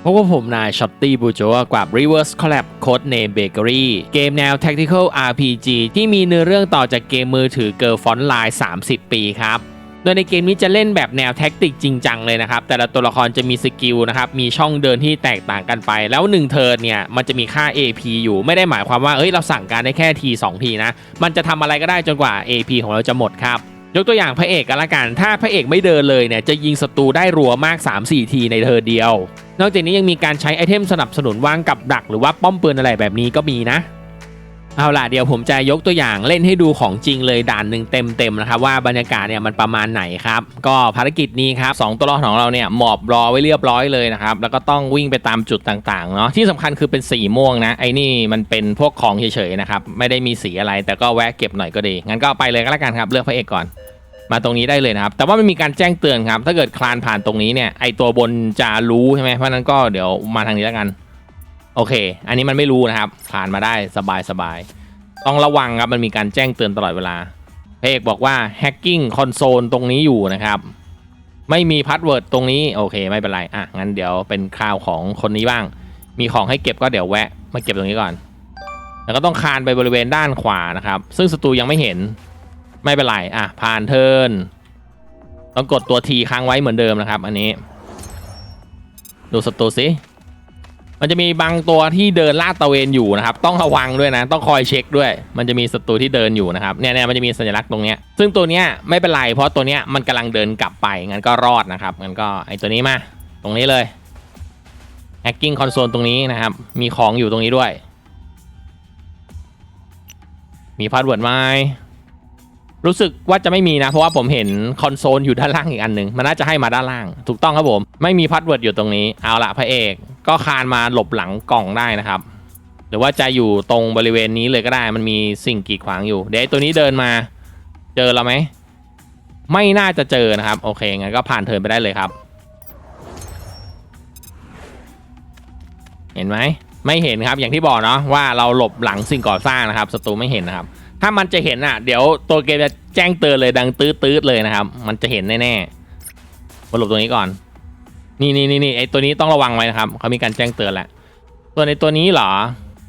เพราะว่าผมนายช็อตตี้บูโจกับ Reverse Collab Code Name Bakery เกมแนว Tactical RPG ที่มีเนื้อเรื่องต่อจากเกมมือถือ Girl Font Line 30 ปีครับ โดยในเกมนี้จะเล่นแบบแนวแท็กติกจริงจังเลยนะครับ แต่ละตัวละครจะมีสกิลนะครับ มีช่องเดินที่แตกต่างกันไป แล้ว 1 เทิร์นเนี่ย มันจะมีค่า AP อยู่ ไม่ได้หมายความว่า เอ้ย เราสั่งการได้แค่ที2ทีนะ มันจะทำอะไรก็ได้จนกว่า AP ของเราจะหมดครับ ยกตัวอย่างพระเอกกันละกัน ถ้าพระเอกไม่เดินเลยเนี่ยจะยิงศัตรูได้รัวมาก 3-4 ทีในเธอเดียว นอกจากนี้ยังมีการใช้ไอเทมสนับสนุนวางกับดักหรือว่าป้อมปืนอะไรแบบนี้ก็มีนะ เอาล่ะเดี๋ยวผมจะยกตัวอย่างเล่นให้ดูของจริงเลยด่านหนึ่งเต็มๆนะครับว่าบรรยากาศเนี่ยมันประมาณไหนครับก็ภารกิจนี้ครับสองตัวละครของเราเนี่ยหมอบรอไว้เรียบร้อยเลยนะครับแล้วก็ต้องวิ่งไปตามจุดต่างๆเนาะที่สำคัญคือเป็นสีม่วงนะไอ้นี่มันเป็นพวกของเฉยๆนะครับไม่ได้มีสีอะไรแต่ก็แวะเก็บหน่อยก็ดีงั้นก็ไปเลยก็แล้วกันครับเลือกพระเอกก่อนมาตรงนี้ได้เลยนะครับ แต่ว่ามันมีการแจ้งเตือนครับ ถ้าเกิดคลานผ่านตรงนี้เนี่ย ไอตัวบนจะรู้ใช่ไหมเพราะนั้นก็เดี๋ยวมาทางนี้แล้วกัน โอเค อันนี้มันไม่รู้นะครับ ผ่านมาได้สบายสบายๆต้องระวังครับมันมีการแจ้งเตือนตลอดเวลาพเอกบอกว่า hacking console ตรงนี้อยู่นะครับ ไม่มีพาสเวิร์ดตรงนี้โอเคไม่เป็นไรอะงั้นเดี๋ยวเป็นคราวของคนนี้บ้าง มีของให้เก็บก็เดี๋ยวแวะมาเก็บตรงนี้ก่อน แล้วก็ต้องคานไปบริเวณด้านขวานะครับ ซึ่งศัตรูยังไม่เห็นไม่เป็นไรอะผ่านเทินต้องกดตัวทีค้างไว้เหมือนเดิมนะครับ อันนี้ ดูศัตรูสิ มันจะมีบางตัวที่เดินลาดตะเวนอยู่นะครับ ต้องระวังด้วยนะ ต้องคอยเช็คด้วย มันจะมีศัตรูที่เดินอยู่นะครับ เนี่ยเนี่ยมันจะมีสัญลักษณ์ตรงเนี้ย ซึ่งตัวเนี้ยไม่เป็นไร เพราะตัวเนี้ยมันกำลังเดินกลับไป งั้นก็รอดนะครับ งั้นก็ไอตัวนี้มา ตรงนี้เลย hacking console ตรงนี้นะครับ มีของอยู่ตรงนี้ด้วย มีพาสเวิร์ดไหมรู้สึกว่าจะไม่มีนะ เพราะว่าผมเห็นคอนโซลอยู่ด้านล่างอีกอันหนึ่งมันน่าจะให้มาด้านล่าง ถูกต้องครับผม ไม่มีพาสเวิร์ดอยู่ตรงนี้ เอาละพระเอก ก็คานมาหลบหลังกล่องได้นะครับ หรือว่าจะอยู่ตรงบริเวณนี้เลยก็ได้มันมีสิ่งกีดขวางอยู่เดี๋ยวตัวนี้เดินมา เจอเราไหมไม่น่าจะเจอนะครับ โอเคงั้นก็ผ่านเทินไปได้เลยครับ เห็นไหมไม่เห็นครับอย่างที่บอกเนาะว่าเราหลบหลังสิ่งก่อสร้างนะครับศัตรูไม่เห็นนะครับ ถ้ามันจะเห็นอะ เดี๋ยวตัวเกมจะแจ้งเตือนเลยดังตื้อตื้อเลยนะครับ มันจะเห็นแน่ๆมาหลบตรงนี้ก่อน นี่นี่นี่นี่ไอตัวนี้ต้องระวังไว้นะครับเขามีการแจ้งเตือนแหละตัวในตัวนี้เหรอ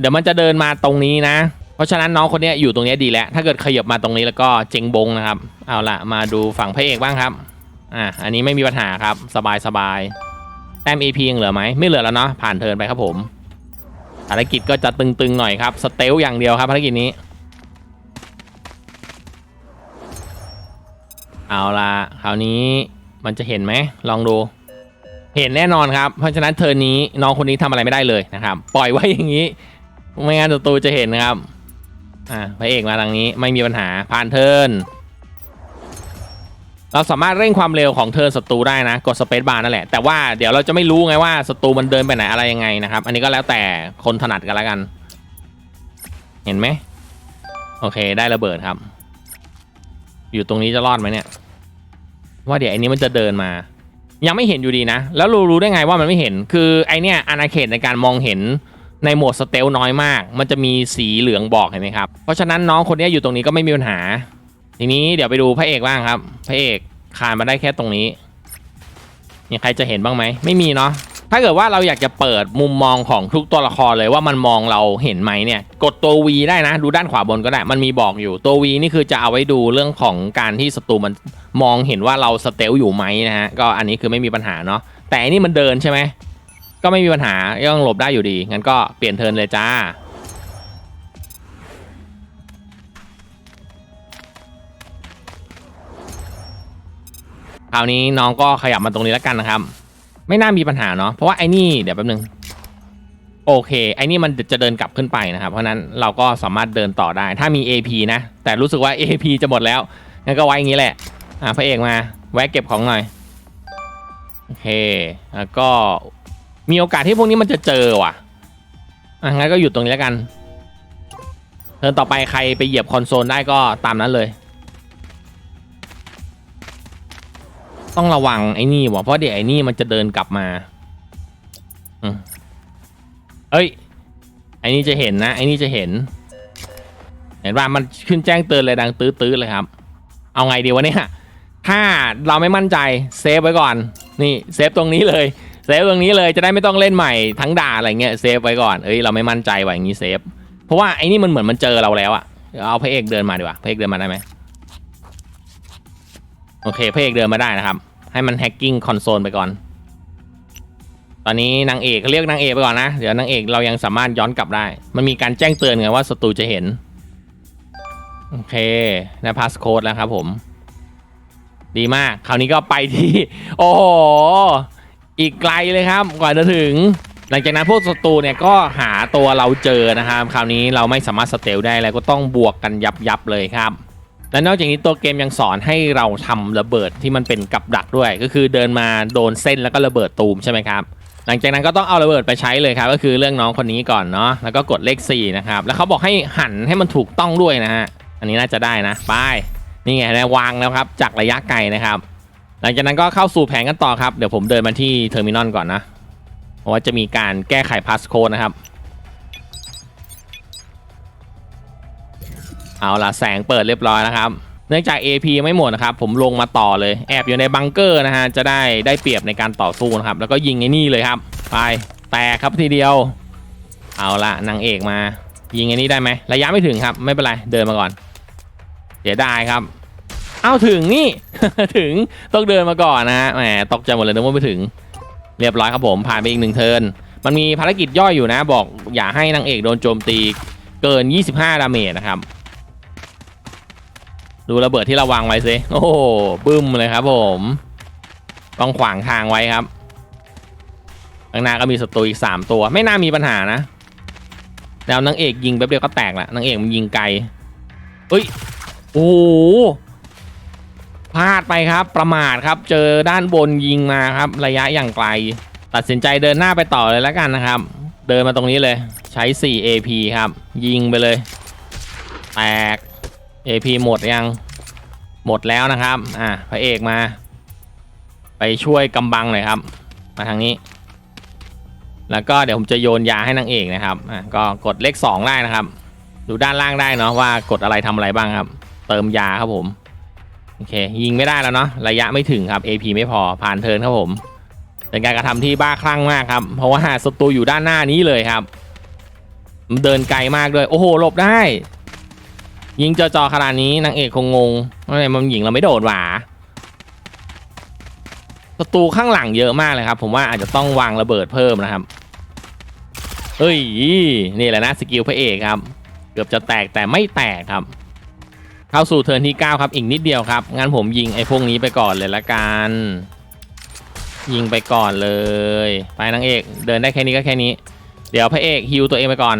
เดี๋ยวมันจะเดินมาตรงนี้นะ เพราะฉะนั้นน้องคนนี้อยู่ตรงนี้ดีแล้ว ถ้าเกิดขยับมาตรงนี้แล้วก็เจงบงนะครับ เอาละมาดูฝั่งพระเอกบ้างครับอะอันนี้ไม่มีปัญหาครับสบายสบายแต้ม AP ยังเหลือไหมไม่เหลือแล้วเนาะผ่านเทินไปครับผมภารกิจก็จะตึงๆหน่อยครับสเตลอย่างเดียวครับภารกิจนี้ เอาละคราวนี้มันจะเห็นไหมลองดู เห็นแน่นอนครับ เพราะฉะนั้นเทอร์นี้น้องคนนี้ทำอะไรไม่ได้เลยนะครับ ปล่อยไว้อย่างนี้ ไม่งั้นศัตรูจะเห็นนะครับ อ่าพระเอกมาทางนี้ไม่มีปัญหาผ่านเทิร์นเราสามารถเร่งความเร็วของเทิร์นศัตรูได้นะ กดสเปซบาร์นั่นแหละ แต่ว่าเดี๋ยวเราจะไม่รู้ไงว่าศัตรูมันเดินไปไหนอะไรยังไงนะครับ อันนี้ก็แล้วแต่คนถนัดกันแล้วกัน เห็นไหมโอเคได้ระเบิดครับ อยู่ตรงนี้จะรอดไหมเนี่ย ว่าเดี๋ยวไอ้นี้มันจะเดินมา ยังไม่เห็นอยู่ดีนะ แล้วรู้รู้ได้ไงว่ามันไม่เห็น คือไอเนี้ยอาณาเขตในการมองเห็นในโหมดสเตลน้อยมาก มันจะมีสีเหลืองบอกเห็นไหมครับ เพราะฉะนั้นน้องคนนี้อยู่ตรงนี้ก็ไม่มีปัญหา ทีนี้เดี๋ยวไปดูพระเอกบ้างครับ พระเอกคานมาได้แค่ตรงนี้มีใครจะเห็นบ้างไหม ไม่มีเนาะ ถ้าเกิดว่าเราอยากจะเปิดมุมมองของทุกตัวละครเลยว่ามันมองเราเห็นไหมเนี่ย กดตัว V ได้นะ ดูด้านขวาบนก็ได้ มันมีบอกอยู่ ตัว V นี่คือจะเอาไว้ดูเรื่องของการที่ศัตรูมัน มองเห็นว่าเราสเตลอยู่ไหมนะฮะก็อันนี้คือไม่มีปัญหาเนาะแต่อันนี้มันเดินใช่ไหมก็ไม่มีปัญหายังหลบได้อยู่ดีงั้นก็เปลี่ยนเทิร์นเลยจ้าคราวนี้น้องก็ขยับมาตรงนี้แล้วกันนะครับ ไม่น่ามีปัญหาเนาะเพราะว่าไอ้นี่เดี๋ยวแป๊บนึงโอเค ไอ้นี่มันจะเดินกลับขึ้นไปนะครับ เพราะฉะนั้นเราก็สามารถเดินต่อได้ ถ้ามี AP นะ แต่รู้สึกว่า AP จะหมดแล้วงั้นก็ไว้อย่างนี้แหละ อะพระเอกมาแวะเก็บของหน่อยโอเคแล้วก็มีโอกาสที่พวกนี้มันจะเจอว่ะอะงั้นก็อยู่ตรงนี้แล้วกันเทิร์นต่อไปใครไปเหยียบคอนโซลได้ก็ตามนั้นเลย ต้องระวังไอ้นี่ว่ะเพราะเดี๋ยวไอ้นี่มันจะเดินกลับมาอืมเอ้ยไอ้นี่จะเห็นนะไอ้นี่จะเห็น เห็นว่ามันขึ้นแจ้งเตือนเลยดังตื้อๆเลยครับ เอาไงดีวะเนี่ย ถ้าเราไม่มั่นใจเซฟไว้ก่อน นี่เซฟตรงนี้เลยเซฟตรงนี้เลยจะได้ไม่ต้องเล่นใหม่ทั้งด่าอะไรเงี้ยเซฟไว้ก่อนเอ้ยเราไม่มั่นใจว่าอย่างนี้เซฟเพราะว่าไอ้นี่มันเหมือนมันเจอเราแล้วอะเดี๋ยวเอาพระเอกเดินมาดีกว่าพระเอกเดินมาได้ไหมโอเคพระเอกเดินมาได้นะครับ ให้มันแฮกกิ้งคอนโซลไปก่อน ตอนนี้นางเอกเรียกนางเอกไปก่อนนะ เดี๋ยวนางเอกเรายังสามารถย้อนกลับได้ มันมีการแจ้งเตือนไงว่าศัตรูจะเห็น โอเคได้พาสโค้ดแล้วครับผม ดีมาก คราวนี้ก็ไปที่ โอ้โห อีกไกลเลยครับ กว่าจะถึง หลังจากนั้นพวกศัตรูเนี่ยก็หาตัวเราเจอนะครับ คราวนี้เราไม่สามารถสเตลได้แล้วก็ต้องบวกกันยับยับเลยครับและนอกจากนี้ตัวเกมยังสอนให้เราทำระเบิดที่มันเป็นกับดักด้วย ก็คือเดินมาโดนเส้นแล้วก็ระเบิดตูมใช่ไหมครับหลังจากนั้นก็ต้องเอาระเบิดไปใช้เลยครับ ก็คือเรื่องน้องคนนี้ก่อนเนาะแล้วก็กดเลข4นะครับแล้วเขาบอกให้หันให้มันถูกต้องด้วยนะฮะอันนี้น่าจะได้นะไป นี่ไงนะวางแล้วครับ จากระยะไกลนะครับ หลังจากนั้นก็เข้าสู่แผนกันต่อครับ เดี๋ยวผมเดินมาที่เทอร์มินอลก่อนนะ เพราะว่าจะมีการแก้ไขพาสโคดนะครับ เอาล่ะแสงเปิดเรียบร้อยนะครับ เนื่องจาก AP ยังไม่หมดนะครับ ผมลงมาต่อเลย แอบอยู่ในบังเกอร์นะฮะ จะได้ได้เปรียบในการต่อสู้นะครับ แล้วก็ยิงไอ้นี่เลยครับ ไป แตกครับทีเดียว เอาละนางเอกมา ยิงไอ้นี่ได้ไหมระยะไม่ถึงครับ ไม่เป็นไร เดินมาก่อน เดี๋ยวได้ครับ เอาถึงนี่ ถึงต้องเดินมาก่อนนะฮะแหมตกใจหมดเลยนึกว่าไม่ถึง เรียบร้อยครับผมผ่านไปอีกหนึ่งเทิร์นมันมีภารกิจย่อยอยู่นะ บอกอย่าให้นางเอกโดนโจมตีเกิน 25 ดาเมจนะครับ ดูระเบิดที่เราวางไว้สิโอ้บึ้มเลยครับผม ต้องขวางทางไว้ครับข้างหน้าก็มีศัตรูอีก 3 ตัว ไม่น่ามีปัญหานะแล้วนางเอกยิงแป๊บเดียวก็แตกละนางเอกมันยิงไกลเฮ้ย โอ้โหพลาดไปครับประมาทครับ เจอด้านบนยิงมาครับ ระยะอย่างไกล ตัดสินใจเดินหน้าไปต่อเลยแล้วกันนะครับ เดินมาตรงนี้เลยใช้ 4 AP ครับ ยิงไปเลยแตก AP หมดยังหมดแล้วนะครับ อะพระเอกมา ไปช่วยกำบังหน่อยครับ มาทางนี้ แล้วก็เดี๋ยวผมจะโยนยาให้นางเอกนะครับ อะก็กดเลข 2 ได้นะครับ ดูด้านล่างได้เนาะว่ากดอะไรทำอะไรบ้างครับ เติมยาครับผมโอเคยิงไม่ได้แล้วเนาะระยะไม่ถึงครับ AP ไม่พอผ่านเทิร์นครับผม เป็นการกระทำที่บ้าคลั่งมากครับ เพราะว่าศัตรูอยู่ด้านหน้านี้เลยครับมันเดินไกลมากด้วยโอ้โหหลบได้ ยิงจอๆขนาดนี้นางเอกคงงงว่าไมมันยิงเราไม่โดดหวาศัตรูข้างหลังเยอะมากเลยครับ ผมว่าอาจจะต้องวางระเบิดเพิ่มนะครับเฮ้ยนี่แหละนะสกิลพระเอกครับ เกือบจะแตกแต่ไม่แตกครับ เข้าสู่เทิร์นที่ 9 ครับ อีกนิดเดียวครับงั้นผมยิงไอ้พวกนี้ไปก่อนเลยละกันยิงไปก่อนเลย ไปนางเอกเดินได้แค่นี้ก็แค่นี้ เดี๋ยวพระเอกฮิวตัวเองไปก่อน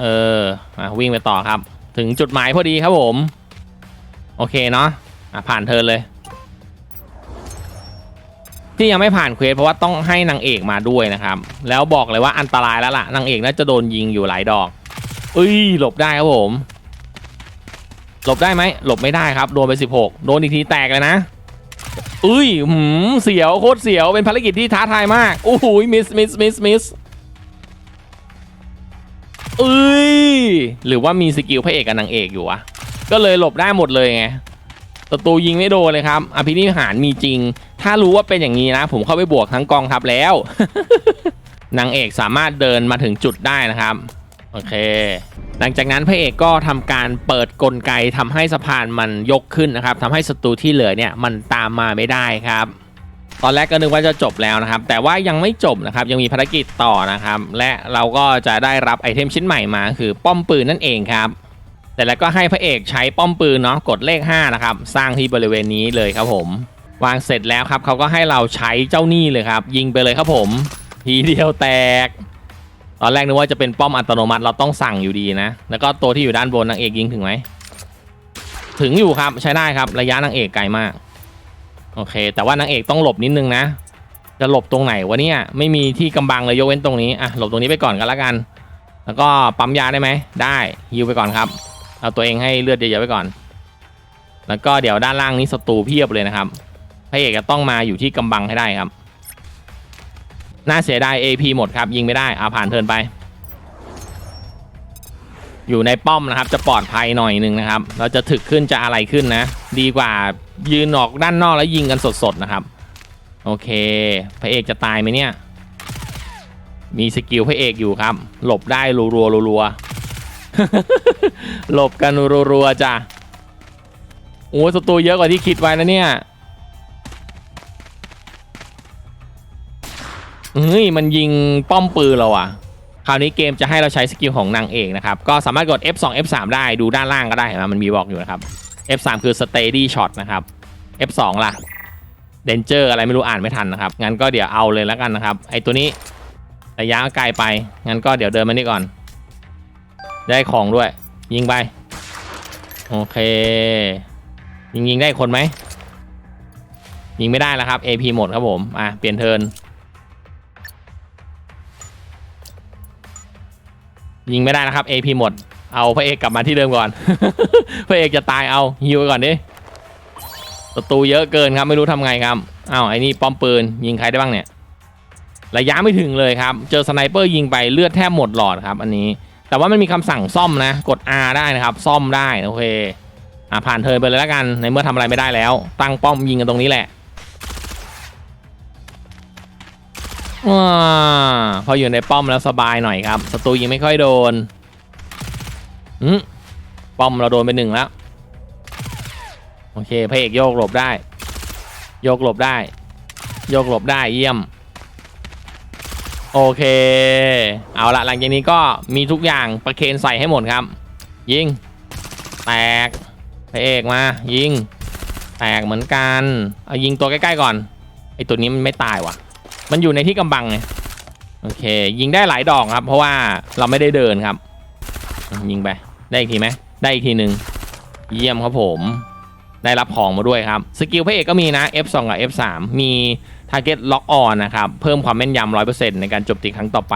เออมาวิ่งไปต่อครับ ถึงจุดหมายพอดีครับผม โอเคเนาะะผ่านเทิร์นเลย ที่ยังไม่ผ่านเควสเพราะว่าต้องให้นางเอกมาด้วยนะครับ แล้วบอกเลยว่าอันตรายแล้วล่ะนางเอกน่าจะโดนยิงอยู่หลายดอกเอ้ยหลบได้ครับผม หลบได้ไหมหลบไม่ได้ครับ โดนไป 16 โดนอีกทีแตกเลยนะอุ้ยหืมเสียวโคตรเสียวเป็นภารกิจที่ท้าทายมากโอ้โหมิสมิสมิสมิสเอ้ยหรือว่ามีสกิลพระเอกกับนางเอกอยู่วะก็เลยหลบได้หมดเลยไงศัตรูยิงไม่โดนเลยครับอภินิหารมีจริง ถ้ารู้ว่าเป็นอย่างนี้นะ ผมเข้าไปบวกทั้งกองทัพแล้วนางเอกสามารถเดินมาถึงจุดได้นะครับ โอเค หลังจากนั้นพระเอกก็ทำการเปิดกลไกทำให้สะพานมันยกขึ้นนะครับทำให้ศัตรูที่เหลือเนี่ยมันตามมาไม่ได้ครับ ตอนแรกก็นึกว่าจะจบแล้วนะครับ แต่ว่ายังไม่จบนะครับ ยังมีภารกิจต่อนะครับ และเราก็จะได้รับไอเทมชิ้นใหม่มา คือป้อมปืนนั่นเองครับแต่แล้วก็ให้พระเอกใช้ป้อมปืนเนาะกดเลข5นะครับสร้างที่บริเวณนี้เลยครับผม วางเสร็จแล้วครับเขาก็ให้เราใช้เจ้านี่เลยครับ ยิงไปเลยครับผม ทีเดียวแตก ตอนแรกนึกว่าจะเป็นป้อมอัตโนมัติเราต้องสั่งอยู่ดีนะ แล้วก็ตัวที่อยู่ด้านบนนางเอกยิงถึงไหม ถึงอยู่ครับใช้ได้ครับระยะนางเอกไกลมาก โอเค แต่ว่านางเอกต้องหลบนิดนึงนะ จะหลบตรงไหนวะเนี่ยไม่มีที่กำบังเลยยกเว้นตรงนี้อะหลบตรงนี้ไปก่อนกันละกัน แล้วก็ปั๊มยาได้ไหมได้ฮิวไปก่อนครับเอาตัวเองให้เลือดเยอะๆไปก่อน แล้วก็เดี๋ยวด้านล่างนี้ศัตรูเพียบเลยนะครับพระเอกจะต้องมาอยู่ที่กำบังให้ได้ครับ น่าเสียดาย AP หมดครับยิงไม่ได้อาผ่านเทินไป อยู่ในป้อมนะครับจะปลอดภัยหน่อยหนึงนะครับ เราจะถึกขึ้นจะอะไรขึ้นนะ ดีกว่ายืนออกด้านนอกแล้วยิงกันสดๆนะครับ โอเค พระเอกจะตายไหมเนี่ย มีสกิลพระเอกอยู่ครับ หลบได้รัวๆรัวๆหลบกันรัวๆจ้ะโอ้ศัตรูเยอะกว่าที่คิดไว้นะเนี่ย เฮ้ยมันยิงป้อมปืนเราอะคราวนี้เกมจะให้เราใช้สกิลของนางเอกนะครับ ก็สามารถกด F2 F3 ได้ดูด้านล่างก็ได้เห็นไหมมันมีบอกอยู่นะครับ F3 คือ steady shot นะครับ F2 ล่ะ danger อะไรไม่รู้อ่านไม่ทันนะครับ งั้นก็เดี๋ยวเอาเลยแล้วกันนะครับ ไอตัวนี้ระยะไกลไป งั้นก็เดี๋ยวเดินมานี่ก่อน ได้ของด้วย ยิงไป โอเค ยิงยิงได้คนไหม ยิงไม่ได้แล้วครับ AP หมดครับผม อะ เปลี่ยนเทิร์น ยิงไม่ได้นะครับ AP หมด เอาพระเอกกลับมาที่เดิมก่อน พระเอกจะตายเอาฮิวไปก่อนดิศัตรูเยอะเกินครับไม่รู้ทำไงครับอ้าวไอ้นี่ป้อมปืนยิงใครได้บ้างเนี่ยระยะไม่ถึงเลยครับ เจอสไนเปอร์ยิงไปเลือดแทบหมดหลอดครับ อันนี้ แต่ว่ามันมีคำสั่งซ่อมนะ กด R ได้นะครับ ซ่อมได้โอเคอะผ่านเทิร์นไปเลยแล้วกันในเมื่อทำอะไรไม่ได้แล้ว ตั้งป้อมยิงกันตรงนี้แหละ ว้าพออยู่ในป้อมแล้วสบายหน่อยครับศัตรูยิงไม่ค่อยโดนอืมป้อมเราโดนไปหนึ่งแล้ว โอเคพระเอกโยกหลบได้ โยกหลบได้ โยกหลบได้เยี่ยม โอเค เอาละหลังจากนี้ก็มีทุกอย่างประเคนใส่ให้หมดครับ ยิง แตกพระเอกมายิง แตกเหมือนกัน เอายิงตัวใกล้ๆก่อนไอตัวนี้มันไม่ตายว่ะ มันอยู่ในที่กำบังไงโอเค ยิงได้หลายดอกครับ เพราะว่าเราไม่ได้เดินครับ ยิงไป ได้อีกทีไหมได้อีกทีหนึ่งเยี่ยมครับผม ได้รับของมาด้วยครับ สกิลพระเอกก็มีนะ F2 กับ F3 มี Target Lock On นะครับ เพิ่มความแม่นยำ100%ในการโจมตีครั้งต่อไป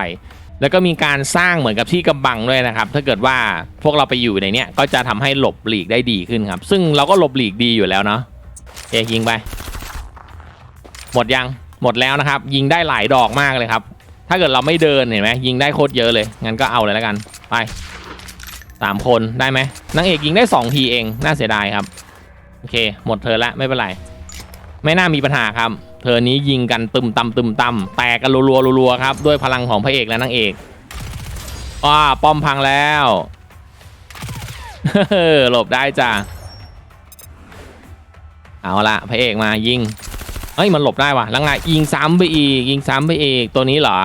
แล้วก็มีการสร้างเหมือนกับที่กำบังด้วยนะครับ ถ้าเกิดว่าพวกเราไปอยู่ในเนี้ยก็จะทำให้หลบหลีกได้ดีขึ้นครับ ซึ่งเราก็หลบหลีกดีอยู่แล้วเนาะเอกยิงไป หมดยัง หมดแล้วนะครับ ยิงได้หลายดอกมากเลยครับ ถ้าเกิดเราไม่เดินเห็นไหมยิงได้โคตรเยอะเลย งั้นก็เอาเลยแล้วกัน ไปสามคนได้ไหมนางเอกยิงได้สองทีเอง น่าเสียดายครับ โอเค หมดเธอละไม่เป็นไร ไม่น่ามีปัญหาครับ เธอนี้ยิงกันตึมตำตึมตำแตกกันรัวๆรัวๆครับ ด้วยพลังของพระเอกและนางเอกอ้าป้อมพังแล้วหลบได้จ้ะเอาละพระเอกมายิง เฮ้ยมันหลบได้ว่ะลังไงยิงซ้ำไปอีกยิงซ้ำไปอีกตัวนี้เหรอ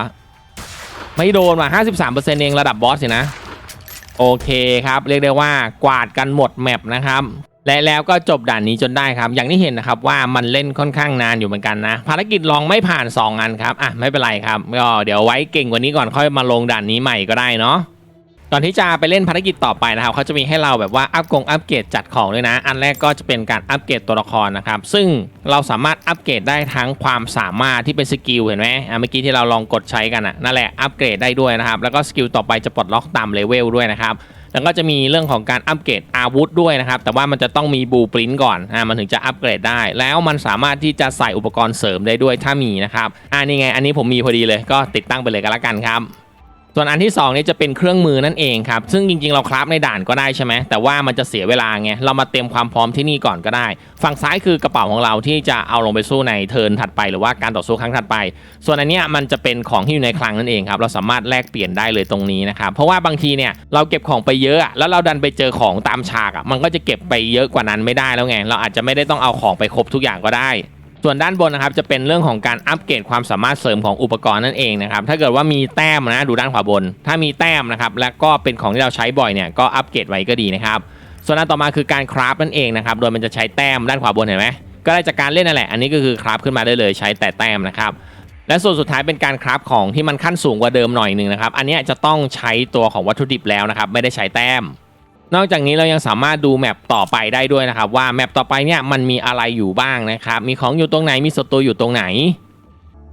ไม่โดนว่ะ53%เองระดับบอสสินะ โอเคครับ เรียกได้ว่ากวาดกันหมดแมปนะครับและแล้วก็จบด่านนี้จนได้ครับ อย่างที่เห็นนะครับว่ามันเล่นค่อนข้างนานอยู่เหมือนกันนะ ภารกิจลองไม่ผ่าน 2 อันครับ อะไม่เป็นไรครับก็เดี๋ยวไว้เก่งกว่านี้ก่อนค่อยมาลงด่านนี้ใหม่ก็ได้เนาะ ก่อนที่จะไปเล่นภารกิจต่อไปนะครับเขาจะมีให้เราแบบว่าอัพกงอัปเกรดจัดของด้วยนะ อันแรกก็จะเป็นการอัปเกรดตัวละครนะครับ ซึ่งเราสามารถอัปเกรดได้ทั้งความสามารถที่เป็นสกิลเห็นไหมอะเมื่อกี้ที่เราลองกดใช้กันอะนั่นแหละอัปเกรดได้ด้วยนะครับ แล้วก็สกิลต่อไปจะปลดล็อกตามเลเวลด้วยนะครับแล้วก็จะมีเรื่องของการอัปเกรดอาวุธด้วยนะครับ แต่ว่ามันจะต้องมีบูปรินก่อนอ่ามันถึงจะอัปเกรดได้ แล้วมันสามารถที่จะใส่อุปกรณ์เสริมได้ด้วยถ้ามีนะครับอ่านี่ไง อันนี้ผมมีพอดีเลยก็ติดตั้งไปเลยก็แล้วกันครับ ส่วนอันที่2นี่จะเป็นเครื่องมือนั่นเองครับ ซึ่งจริงๆ เราคราฟในด่านก็ได้ใช่ไหมแต่ว่ามันจะเสียเวลาไง เรามาเตรียมความพร้อมที่นี่ก่อนก็ได้ ฝั่งซ้ายคือกระเป๋าของเราที่จะเอาลงไปสู้ในเทิร์นถัดไป หรือว่าการต่อสู้ครั้งถัดไป ส่วนอันนี้มันจะเป็นของที่อยู่ในคลังนั่นเองครับ เราสามารถแลกเปลี่ยนได้เลยตรงนี้นะครับ เพราะว่าบางทีเนี่ยเราเก็บของไปเยอะ แล้วเราดันไปเจอของตามฉากมันก็จะเก็บไปเยอะกว่านั้นไม่ได้แล้วไง เราอาจจะไม่ได้ต้องเอาของไปครบทุกอย่างก็ได้ ส่วนด้านบนนะครับจะเป็นเรื่องของการอัปเกรดความสามารถเสริมของอุปกรณ์นั่นเองนะครับถ้าเกิดว่ามีแต้มนะดูด้านขวาบน ถ้ามีแต้มนะครับและก็เป็นของที่เราใช้บ่อยเนี่ยก็อัปเกรดไว้ก็ดีนะครับส่วนอันต่อมาคือการคราฟนั่นเองนะครับโดยมันจะใช้แต้มด้านขวาบนเห็นไหมก็ได้จากการเล่นนั่นแหละอันนี้ก็คือคราฟขึ้นมาได้เลยใช้แต่แต้มนะครับและส่วนสุดท้ายเป็นการคราฟของที่มันขั้นสูงกว่าเดิมหน่อยหนึ่งนะครับอันนี้จะต้องใช้ตัวของวัตถุดิบแล้วนะครับไม่ได้ใช้แต้ม นอกจากนี้เรายังสามารถดูแมปต่อไปได้ด้วยนะครับ ว่าแมปต่อไปเนี่ยมันมีอะไรอยู่บ้างนะครับ มีของอยู่ตรงไหนมีศัตรูอยู่ตรงไหน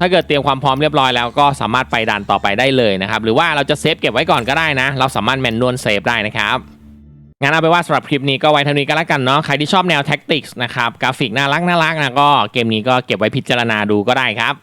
ถ้าเกิดเตรียมความพร้อมเรียบร้อยแล้วก็สามารถไปด่านต่อไปได้เลยนะครับ หรือว่าเราจะเซฟเก็บไว้ก่อนก็ได้นะ เราสามารถแมนนวลเซฟได้นะครับงั้นเอาไปว่าสำหรับคลิปนี้ก็ไว้เท่านี้ก็แล้วกันเนาะใครที่ชอบแนวแท็กติกส์นะครับกราฟิกน่ารักน่ารักนะก็เกมนี้ก็เก็บไว้พิจารณาดูก็ได้ครับ